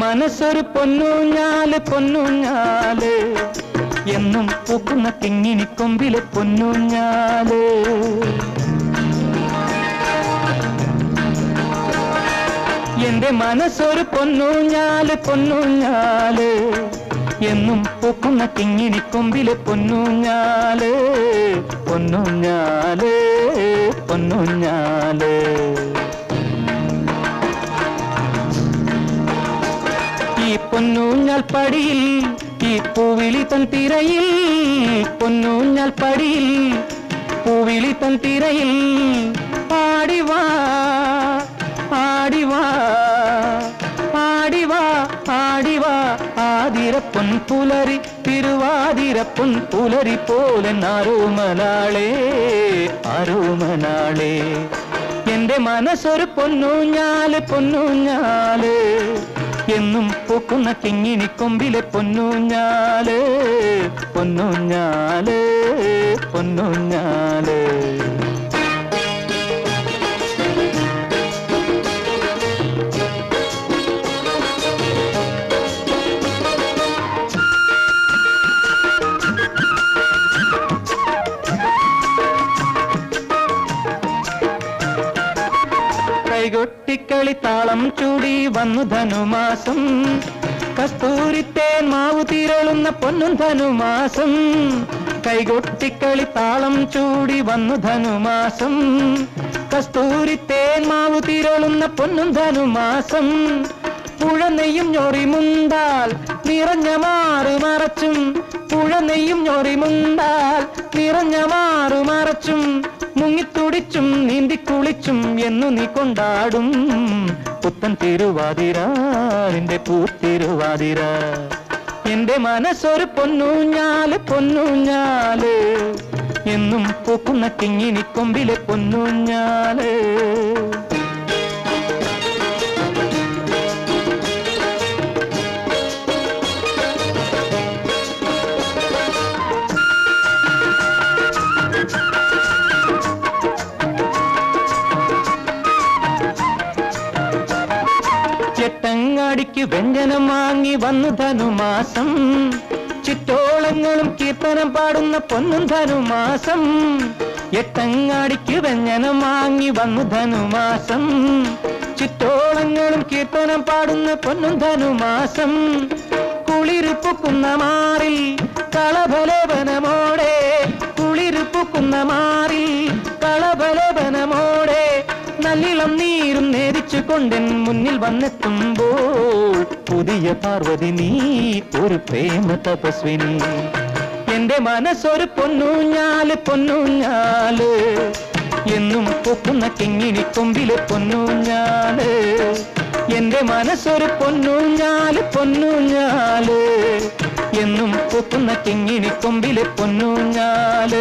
മനസ്സൊരു പൊന്നൂഞ്ഞാൽ പൊന്നൂഞ്ഞാൽ എന്നും പൊക്കുന്ന തിങ്ങിനി കൊമ്പിൽ പൊന്നൂഞ്ഞാൽ എന്റെ മനസ്സൊരു പൊന്നൂഞ്ഞാൽ പൊന്നൂഞ്ഞാൽ എന്നും പൂക്കുന്ന കിങ്ങിണിക്കൊമ്പിലെ പൊന്നൂഞ്ഞാൽ പൊന്നൂഞ്ഞാൽ പൊന്നൂഞ്ഞാൽ പൊന്നൂഞ്ഞാൽ പടിയിൽ ഈ പൂവിളി തൻ തിരയിൽ പൊന്നൂഞ്ഞാൽ പടിയിൽ പൂവിളി തൻ തിരയിൽ. ആടിവാ ആടിവാ ആടിവാ ആടിവാ ആതിരപ്പൊൻ പൊൻ പുലരി തിരുവാതിര പൊൻ പുലരി പോലെ അരുമനാളേ ആരോമനാളേ. എന്റെ മനസ്സൊരു പൊന്നൂഞ്ഞാൽ പൊന്നൂഞ്ഞാൽ. എന്നും പൂക്കുന്ന കിങ്ങിണിക്കൊമ്പിലെ പൊന്നൂഞ്ഞാൽ പൊന്നൂഞ്ഞാൽ പൊന്നൂഞ്ഞാൽ. കൈകൊട്ടിക്കളി താളം ചൂടി വന്നു ധനുമാസം. കസ്തൂരിത്തേൻ മാവു തിരളുന്ന പൊന്നും ധനുമാസം. കൈകൊട്ടിക്കളി താളം ചൂടി വന്നു ധനുമാസം. കസ്തൂരിത്തേൻ മാവു തിരളുന്ന പൊന്നും ധനുമാസം. പുഴ നെയ്യും ഞൊറിമുണ്ടാൽ നിറഞ്ഞ മാറു മറച്ചും. പുഴനെയ്യും ഞൊറിമുണ്ടാൽ നിറഞ്ഞ മാറു മറച്ചും. മുങ്ങിത്തുടിച്ചും നീന്തിക്കുളിച്ചും എന്നു നീ കൊണ്ടാടും. പുത്തൻ തിരുവാതിര നിന്റെ പൂത്തിരുവാതിര. എന്റെ മനസ്സൊരു പൊന്നൂഞ്ഞാൽ പൊന്നൂഞ്ഞാൽ എന്നും പൂക്കുന്ന കിങ്ങിണിക്കൊമ്പിലെ പൊന്നൂഞ്ഞാൽ ചെട്ടങ്ങാടിക്ക് വ്യഞ്ജനം വാങ്ങി വന്നു ധനുമാസം. ചുറ്റോളങ്ങളും കീർത്തനം പാടുന്ന പൊന്നും ധനുമാസം. എട്ടങ്ങാടിക്ക് വ്യഞ്ജനം വാങ്ങി വന്നു ധനുമാസം. ചുറ്റോളങ്ങളും കീർത്തനം പാടുന്ന പൊന്നും ധനുമാസം. കുളിരുപ്പുക്കുന്ന മാറിൽ കളഭലവനമോടെ. കുളിരുപ്പുക്കുന്ന മാറിൽ കളഭലവനമോടെ. നല്ലിളം നീരും കൊണ്ടെൻ മുന്നിൽ വന്നെത്തുമ്പോൾ പുതിയ പാർവതി നീ ഒരു പ്രേമ തപസ്വിനി. എന്റെ മനസ്സൊരു പൊന്നൂഞ്ഞാൽ പൊന്നൂഞ്ഞാൽ എന്നും പൊക്കുന്ന കിങ്ങിണി കൊമ്പിലെ പൊന്നൂഞ്ഞാൽ എന്റെ മനസ്സൊരു പൊന്നൂഞ്ഞാൽ പൊന്നൂഞ്ഞാൽ എന്നും പൊക്കുന്ന കിങ്ങിണി കൊമ്പിലെ പൊന്നൂഞ്ഞാൽ